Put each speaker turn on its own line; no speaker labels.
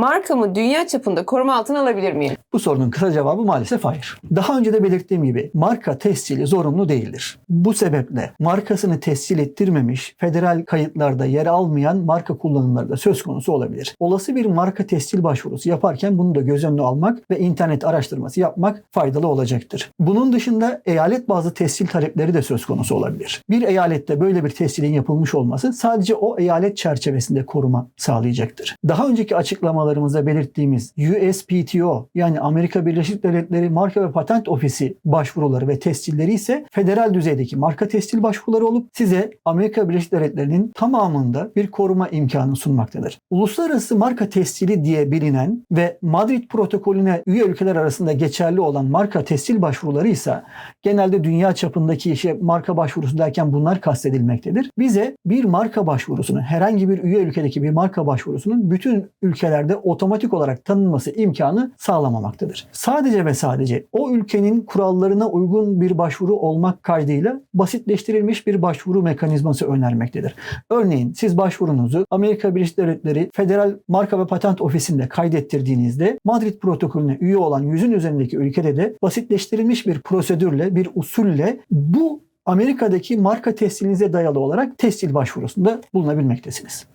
markamı dünya çapında koruma altına alabilir miyim?
Bu sorunun kısa cevabı maalesef hayır. Daha önce de belirttiğim gibi marka tescili zorunlu değildir. Bu sebeple markasını tescil ettirmemiş, federal kayıtlarda yer almayan marka kullanımları da söz konusu olabilir. Olası bir marka tescil başvurusu yaparken bunu da göz önüne almak ve internet araştırması yapmak faydalı olacaktır. Bunun dışında eyalet bazı tescil talepleri de söz konusu olabilir. Bir eyalette böyle bir tescilin yapılmış olması sadece o eyalet çerçevesinde koruma sağlayacaktır. Daha önceki açıklamalarımızda belirttiğimiz USPTO yani Amerika Birleşik Devletleri Marka ve Patent Ofisi başvuruları ve tescilleri ise federal düzeydeki marka tescil başvuruları olup size Amerika Birleşik Devletleri'nin tamamında bir koruma imkanı sunmaktadır. Uluslararası marka tescili diye bilinen ve Madrid protokolüne üye ülkeler arasında geçerli olan marka tescil başvuruları ise genelde dünya çapındaki işe marka başvurusu derken bunlar kastedilmektedir. Bize bir marka başvurusunu herhangi bir üye ülkedeki bir marka başvurusunun bütün ülkelerde otomatik olarak tanınması imkanı sağlamamaktadır. Sadece ve sadece o ülkenin kurallarına uygun bir başvuru olmak kaydıyla basitleştirilmiş bir başvuru mekanizması önermektedir. Örneğin siz başvurunuzu Amerika Birleşik Devletleri Federal Marka ve Patent Ofisi'nde kaydettirdiğinizde Madrid protokolüne üye olan yüzün üzerindeki ülkede de basitleştirilmiş bir prosedürle, bir usulle bu Amerika'daki marka tescilinize dayalı olarak tescil başvurusunda bulunabilmektesiniz.